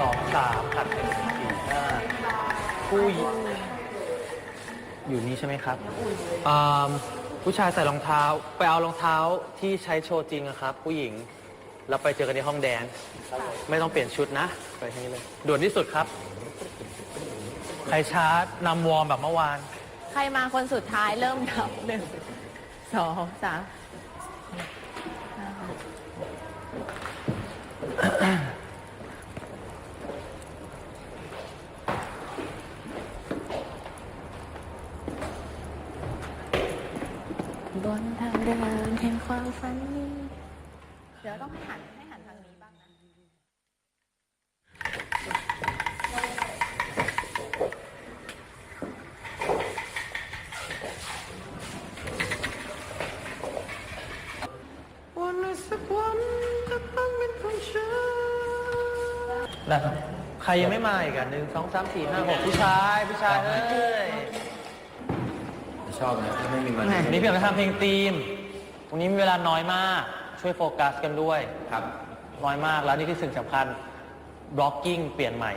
สองสามผัดเป็นสี่ห้าผู้หญิงอยู่นี่ใช่ไหมครับอ่าผู้ชายใส่รองเท้า ไปเอารองเท้าที่ใช้โชว์จริงอะครับ ผู้หญิงเราไปเจอกันในห้องแดนซ์ไม่ต้องเปลี่ยนชุดนะ ไปที่นี่เลยด่วนที่สุดครับ ใครชาร์จนำวอร์มแบบเมื่อวาน ใครมาคนสุดท้ายเริ่มนับหนึ่งสองสาม บนทางเดินแห่งความฝันนี้เดี๋ยวต้องให้หันให้หันทางนี้บ้างนะต้องเป็นะครับ ใครยังไม่มาอีกอะหนึ่งสองสามสี่ห้าหกผู้ชาย ผู้ชายเอ้ย ชอบนะถ้าไม่มีมันวันนี้พี่อยากจะทำเพลงธีม วันนี้มีเวลาน้อยมาก ช่วยโฟกัสกันด้วย ครับ น้อยมากแล้วนี่คือสิ่งสำคัญบล็อกกิ้งเปลี่ยนใหม่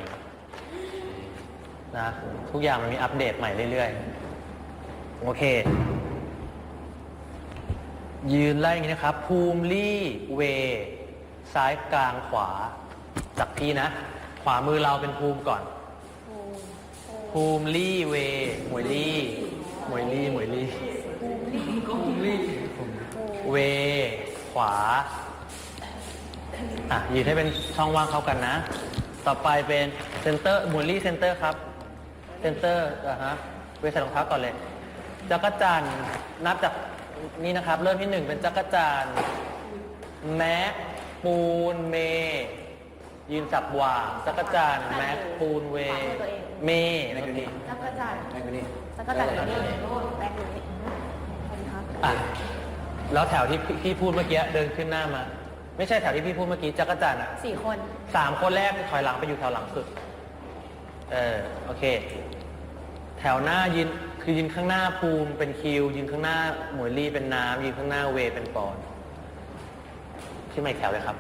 นะ ทุกอย่างมันมีอัปเดตใหม่เรื่อยๆ โอเค ยืนไล่อย่างนี้นะครับ ภูมิลี่เว ซ้ายกลางขวา จากพี่นะ ขวามือเราเป็นภูมิก่อน ภูมิลี่เวหมวยลี่ หมวยลี่หมวยลี่ภูมิลี่เว ขวา อะยืนให้เป็นช่องว่างเข้ากันนะ ต่อไปเป็นเซนเตอร์หมุนลี่เซนเตอร์ครับ เซนเตอร์อะฮะ เวใส่รองเท้าก่อนเลย จักรจันทร์นับจากนี่นะครับ เริ่มที่หนึ่งเป็นจักรจันทร์แม็กปูนเม ยืนจับวางจักรจันทร์แม็กปูนเวเมแล้วก็นี่จักรจันทร์ไอ้คนนี้จักรจันทร์อยู่นี่แบงค์อยู่นี่ขอบคุณครับอะแล้วแถวที่พี่พี่พูดเมื่อกี้เดินขึ้นหน้ามา ไม่ใช่แถวที่พี่พูดเมื่อกี้จักรจันทร์อะสี่คนสามคนแรกถอยหลังไปอยู่แถวหลังสุด เออโอเค แถวหน้ายืนคือยืนข้างหน้าภูมิเป็นคิว ยืนข้างหน้าหมวยลี่เป็นน้ำยืนข้างหน้าเวเป็นปอนขึ้นมาอีกแถวเลยครับ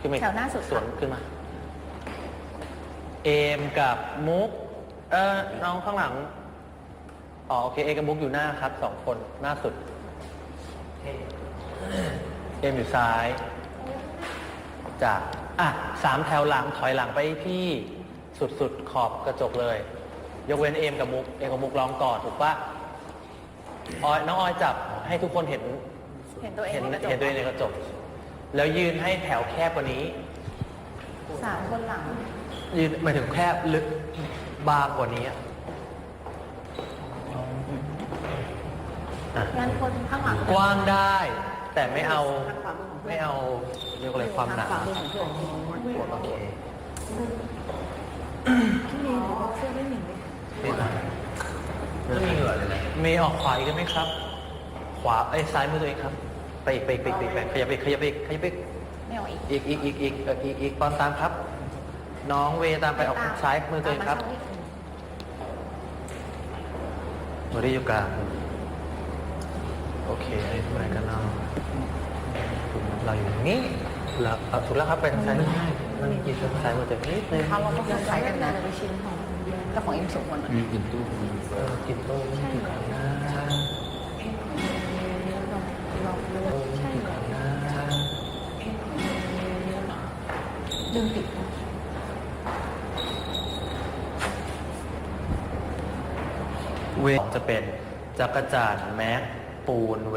ขึ้นมาอีกแถวหน้าสุดสวนขึ้นมา เอมกับมุก เออน้องข้างหลัง อ๋อโอเคเอมกับมุกอยู่หน้าครับสองคนหน้าสุด เอมอยู่ซ้ายจากอะสามแถวหลังถอยหลังไปที่สุดๆขอบกระจกเลย ยกเว้นเอมกับมุก เอมกับมุกร้องก่อนถูกปะออยน้องออยจับให้ทุกคนเห็นเห็นตัวเองเห็นในกระจก เห็นตัวเองในกระจก แล้วยืนให้แถวแคบกว่านี้ สามคนหลัง ยืนหมายถึงแคบลึกบางกว่านี้อะอะงั้นคนข้างหลังกว้างได้ แต่ไม่เอาไม่เอาเรียกว่าอะไรความหนาทงขวามือของเพื่อนโอเคพี่เมย์บอกเสื้อไม่หนึ่งเลยไม่หนาไม่มีเหงื่อเลยนะเมย์ออกขวาอีกได้ไหมครับ ขวาไอ้ยซ้ายมือตัวเองครับ ไปอีกไปอีกไปอีกไปอีกไปขยับไปอีกขยับไปอีกขยับไปอีกไม่เอาอีกอีกอีกอีกอีกเอ่ออีกอีกตอนตามครับ น้องเวตามไปออกซ้ายมือตัวเองครับบริอยู่กลางโอเคอันนี้ทำอะไรกันเนาะเราอยู่อย่างนี้แล้วเอาถูกแล้วครับไปทางซ้ายนั่นกินทางซ้ายมือตัวเองนิดนึงเขาเราก็คล้ายกันนะชิ้นของกับของเอ็มสูงคนมีกลิ่นตู้เออกินโต้มอ ดึงติดเวจะเป็นจักรจันทร์แม็กปูนเว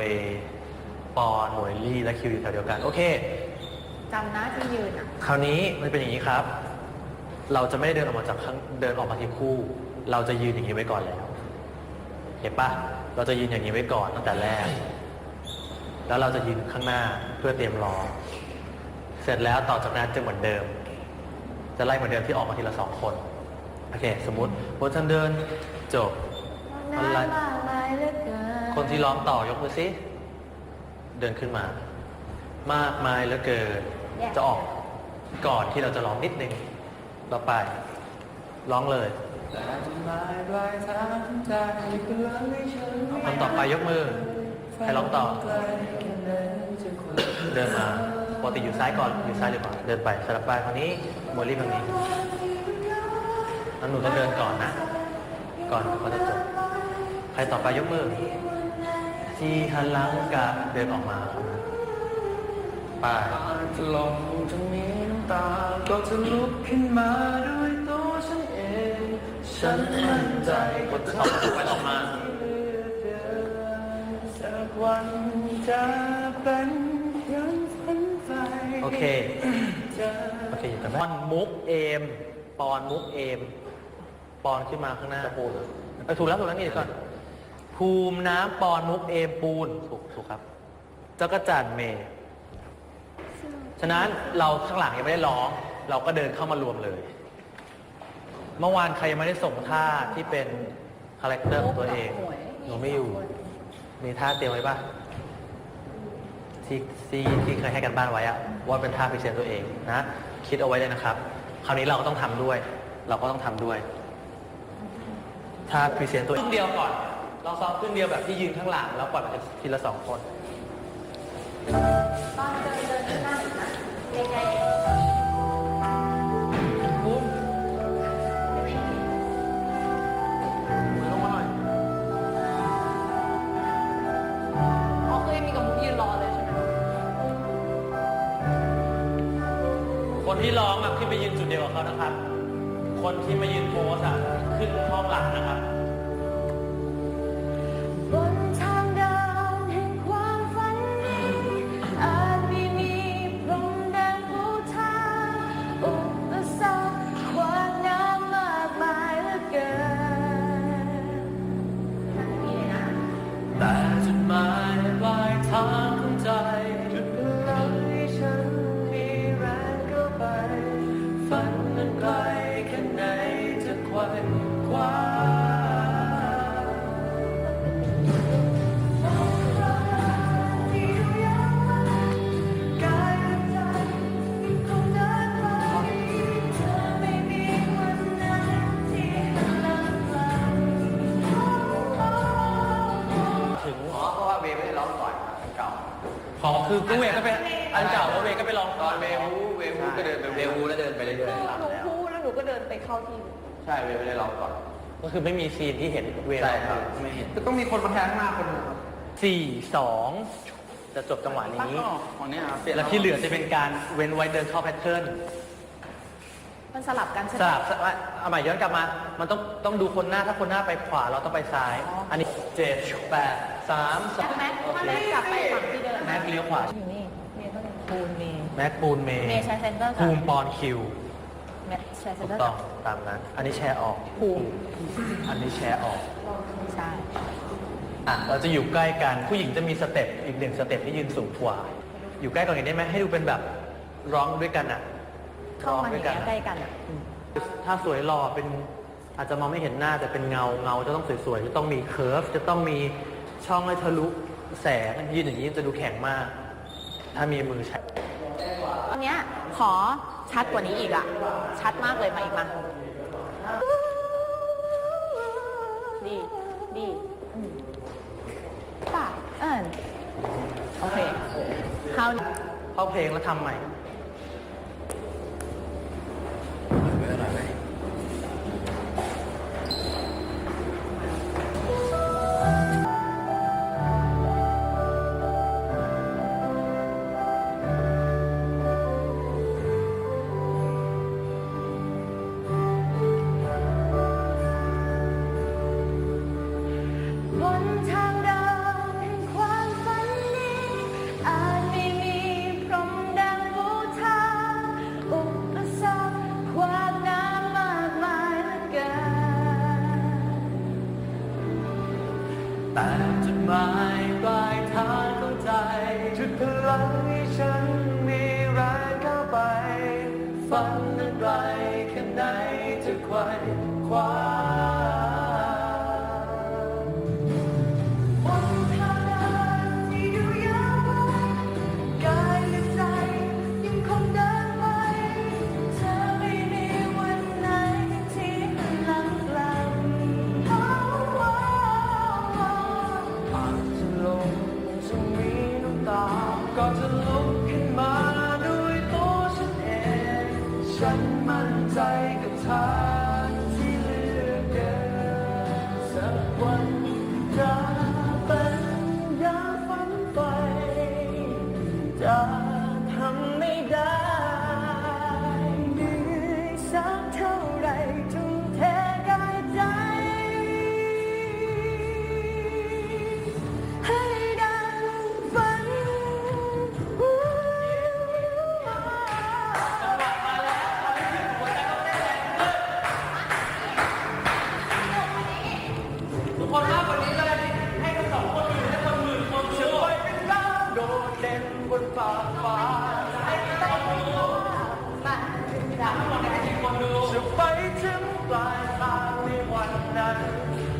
ปอนหมวยลี่และคิวอยู่แถวเดียวกัน โอเค จำนะที่ยืนอะ คราวนี้มันเป็นอย่างนี้ครับ เราจะไม่ได้เดินออกมาจากข้างเดินออกมาที่คู่ เราจะยืนอย่างนี้ไว้ก่อนแล้ว เห็นปะเราจะยืนอย่างนี้ไว้ก่อนตั้งแต่แรก แล้วเราจะยืนข้างหน้าเพื่อเตรียมรอ เสร็จแล้วต่อจากนั้นจะเหมือนเดิม จะไล่เหมือนเดิมที่ออกมาทีละสองคน โอเค สมมติบนทางเดินจบอะไรมากมายเหลือเกินคนที่ร้องต่อยกมือสิเดินขึ้นมา มากมายเหลือเกิน จะออกก่อนที่เราจะร้องนิดนึงต่อไป ร้องเลยคนต่อไปยกมือให้ร้องต่อ เดินมา ปกติอยู่ซ้ายก่อนอยู่ซ้ายหรือขวาเดินไปสลับไปคราวนี้โมลี่ฝั่งนี้แล้วหนูต้องเดินก่อนนะ ก่อนเขาจะจบใครต่อไปยกมือที่หันหลังกะเดินออกมาครับไปจะลงจะมีน้ำตา ก็จะลุกขึ้นมาด้วยตัวฉันเอง ฉันมั่นใจกดออกไปออกมาสักวันจะ เคโอเคอยู่กันไหมปอนมุกเอม ปอนมุกเอม ปอนขึ้นมาข้างหน้าปูนเออถูกแล้วถูกแล้วนี่เดี๋ยวก่อน ภูมิน้ำปอนมุกเอมปูนถูกถูกครับเจ้ากระจันเมย์ฉะนั้นเราข้างหลังยังไม่ได้ร้อง เราก็เดินเข้ามารวมเลย เมื่อวานใครยังไม่ได้ส่งท่าที่เป็นคาแรคเตอร์ของตัวเองหนูไม่อยู่ มีท่าเตรียมไว้ปะ ที่ที่ที่เคยให้กันบ้านไว้อะว่าเป็นท่าพรีเซนต์ตัวเองนะ คิดเอาไว้เลยนะครับ คราวนี้เราก็ต้องทำด้วย เราก็ต้องทำด้วยท่าพรีเซนต์ตัวเองครึ่งเดียวก่อน เราซ้อมครึ่งเดียวแบบที่ยืนข้างหลังแล้วปล่อยไปทีละสองคน ตอนเดินเดินขึ้นหน้าหนึ่งนะใกล้ภู คนที่ร้องอะขึ้นไปยืนจุดเดียวกับเขานะครับ คนที่มายืนโพสอะขึ้นห้องหลังนะครับ ของคือกูเวก็เป็นอันเก่าแล้วเวก็ไปลองตอนเววูเววูก็เดินไปเววูแล้วเดินไปเรื่อยหนูพูดแล้วหนูก็เดินไปเข้าที่ๆใช่เวย์ไม่ได้ร้องก่อนก็คือไม่มีซีนที่เห็นเวลาใช่ครับไม่เห็นก็ต้องมีคนมาแทนข้างหน้าคนหนึงครับสี่สองจะจบจังหวะตั้งนี้ก็ของเนี้ยครับแล้วที่เหลือจะเป็นการเว้นไว้เดินเข้าแพทเทิร์นมันสลับกันใช่ไหสมลับสลับเอาใหม่ย้อนกลับมา มันต้องต้องดูคนหน้าถ้าคนหน้าไปขวาเราต้องไปซ้าย อันนี้เจ็ดแปดสามสองแม็กถ้าแม็กกลับไปฝั่งที่เดิน แม็กเลี้ยวขวา อยู่นี่เมย์ก็เลยปูนเมย์ แม็กปูนเมย์เมย์ใช้เซนเตอร์กับ ภูมิปอนคิวแม็กใช้เซนถูเตกอร์ต้กัอบงตามนั้น อันนี้แชร์ออก ภูมิอันนี้แชร์ออก ใช่อะ เราจะอยู่ใกล้กันผู้หญิงจะมีสเต็ปอีกหนึ่งสเต็ปที่ยืนสูงกว่า อยู่ใกล้กันอย่างนี้ได้ไหมให้ดูเป็นแบบร้องด้วยกันอะเข้ามาอย่างเงี้ยใกล้กันอะถ้าสวยหล่อเป็นอาจจะมองไม่เห็นหน้าแต่เป็นเงาเงาจะต้องสวยๆจะต้องมีเคิร์ฟจะต้องมีช่องให้ทะลุ แสงยืนอย่างนี้จะดูแข็งมาก ถ้ามีมือใช้อันเนี้ยขอชัดกว่านี้อีกอะชัดมากเลยมาอีกมาดีดีอืมป่ะเออโอเคคราวนี้เข้าเพลงแล้วทำใหม่ บ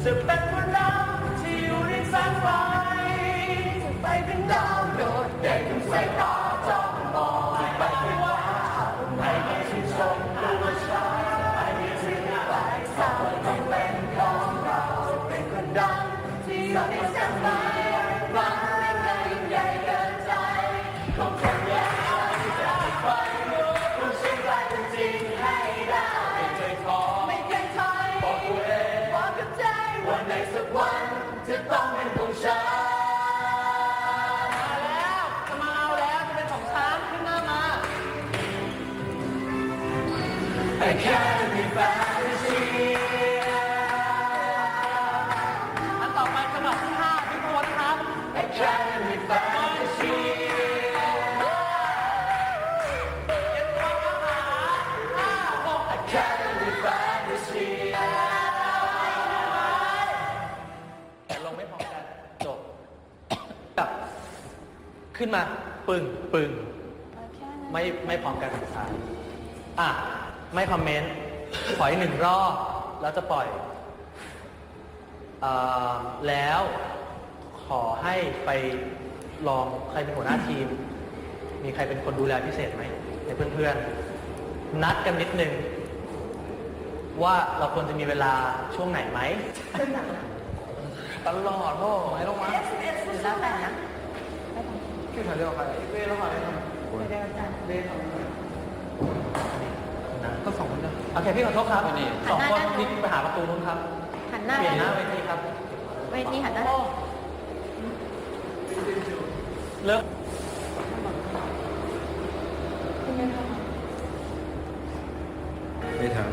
จะเป็นคนนั้ที่อยู่ในแสงไฟไปเป็นดาว ถึงต้องเป็นของฉันมาแล้วจะมาเอาแล้วจะเป็นของฉันขึ้นมา I can't ขึ้นมาปึ้งปึ้งไม่ไม่พร้อมกันสุดท้ายอะ ไม่คอมเมนต์ปล่อยหนึ่งรอบแล้วจะปล่อยอแล้วขอให้ไปลองใครเป็นหัวหน้าทีม มีใครเป็นคนดูแลพิเศษไหมในเพื่อนๆ นัดกันนิดนึง ว่าเราควรจะมีเวลาช่วงไหนไหมตลอดพ่อไม่ต้องมา 큐 달려가 요. 왜로 가 요? ไม่ได้อาจารย์ 왜로 가 요? ก็สองคนนะโอเคพี่ขอโทษครับสองคนพลิไปหาประตูนู้นครับ หันหน้าเปลี่ยนหน้าเวทีครับ เวทีหันหน้า เลิกไม่ทัน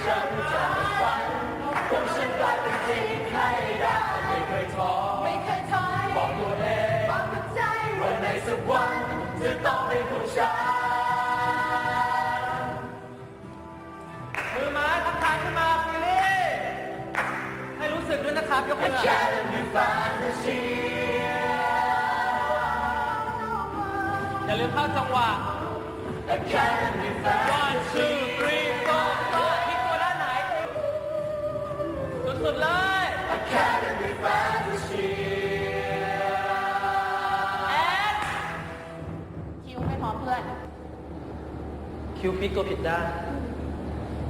วพลิกตัวผิดด้าน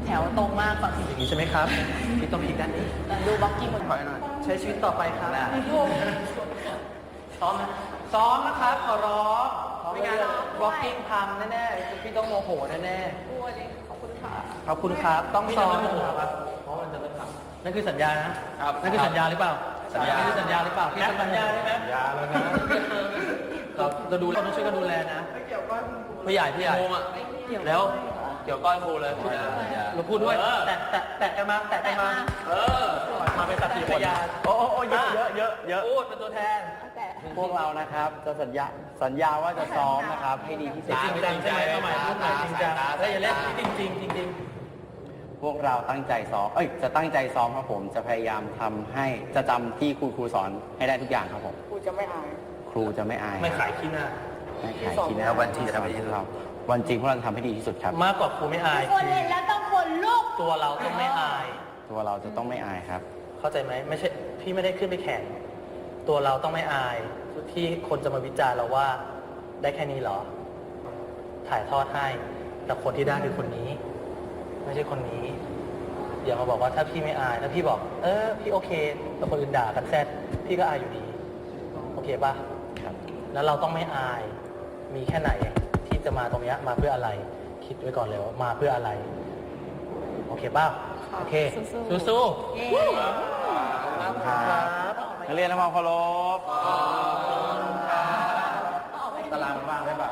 แถวตรงมากฝั่งอย่างนี้ใช่ไหมครับพลิกต้องพลิกด้านนี้ดูบล็อกกิ้งหมดถอยหน่อยใช้ชีวิตต่อไปครับซ้อมไหมซ้อมนะครับขอร้องไม่งั้นบล็อกกิ้งพังแน่ๆพี่ต้องโมโหแน่กลัวเลยขอบคุณค่ะๆขอบคุณครับต้องซ้อมครับเพราะมันจะเริ่มพังนั่นคือสัญญานะนั่นคือสัญญาหรือเปล่าสัญญานั่นคือสัญญาหรือเปล่าพี่สัญญาใช่ไหมสัญญาแล้วนะเราเราดูเราต้องช่วยกันดูแลนะผู้ใหญ่ผู้ใหญ่ แล้วเกี่ยวก้อยครูเลยเราพูดด้วย แตะแตะแตะกันมาแตะกันมา เออมาเป็นสักขีพยานโอ้โอ้เยอะเยอะเยอะเยอะพูดเป็นตัวแทน แต่พวกเรานะครับจะสัญญาสัญญาว่าจะซ้อมนะครับ ให้ดีที่สุดจริงจังใช่ไหมเข้ามาพูดหน่อยจริงจังถ้าอย่าเล่นจริงจริงจริงจริงพวกเราตั้งใจซ้อมเอ้ยจะตั้งใจซ้อมครับผมจะพยายามทำให้จะจำที่ครูครูสอนให้ได้ทุกอย่างครับผม กูจะไม่อาย ครูจะไม่อายไม่ขายขี้หน้า ไม่ขายขี้หน้าวันจริงจะทำให้ดีเรา วันจริงพวกเราจะทำให้ดีที่สุดครับ มากกว่าครูไม่อายคนเห็นแล้วต้องคนลุก ตัวเราต้องไม่อาย ตัวเราจะต้องไม่อายครับ เข้าใจไหมไม่ใช่พี่ไม่ได้ขึ้นไปแข่งตัวเราต้องไม่อายที่คนจะมาวิจารณ์เราว่าได้แค่นี้เหรอ ถ่ายทอดให้แต่คนที่ได้คือคนนี้ ไม่ใช่คนนี้อย่ามาบอกว่าถ้าพี่ไม่อายถ้าพี่บอก เออพี่โอเคแต่คนอื่นด่ากันแซดพี่ก็อายอยู่ดี โอเคป่ะครับ แล้วเราต้องไม่อายมีแค่ไหน ที่จะมาตรงเนี้ยมาเพื่ออะไร คิดไว้ก่อนเลยว่ามาเพื่ออะไร โอเคป่ะโอเคสู้ๆ สู้เย้ๆครับนักเรียนทำความเคารพตารางว่างได้ป่ะ